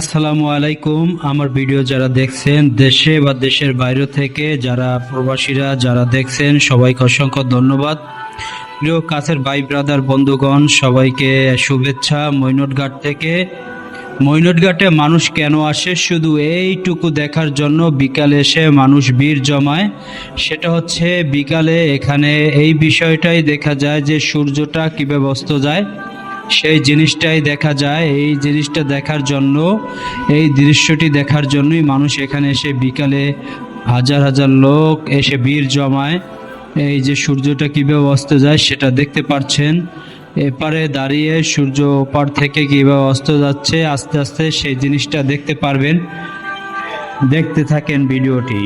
আসসালামু আলাইকুম। আমার ভিডিও যারা দেখছেন দেশে বা দেশের বাইরে থেকে, যারা প্রবাসীরা যারা দেখছেন, সবাইকে অসংখ্য ধন্যবাদ। প্রিয় কাছের ভাই ব্রাদার বন্ধুগণ, সবাইকে শুভেচ্ছা মৈনটঘাট থেকে। মৈনটঘাটে মানুষ কেন আসে? শুধু এইটুকু দেখার জন্য বিকালে এসে মানুষ ভিড় জমায়। সেটা হচ্ছে বিকালে এখানে এই বিষয়টাই দেখা যায় যে সূর্যটা কীভাবে অস্ত যায়। সেই জিনিসটাই দেখা যায়। এই জিনিসটা দেখার জন্য, এই দৃশ্যটি দেখার জন্যই মানুষ এখানে এসে বিকালে হাজার হাজার লোক এসে ভিড় জমায়। এই যে সূর্যটা কীভাবে অস্ত যায় সেটা দেখতে পাচ্ছেন এপারে দাঁড়িয়ে সূর্য ওপার থেকে কীভাবে অস্ত যাচ্ছে, আস্তে আস্তে সেই জিনিসটা দেখতে পারবেন। দেখতে থাকেন ভিডিওটি।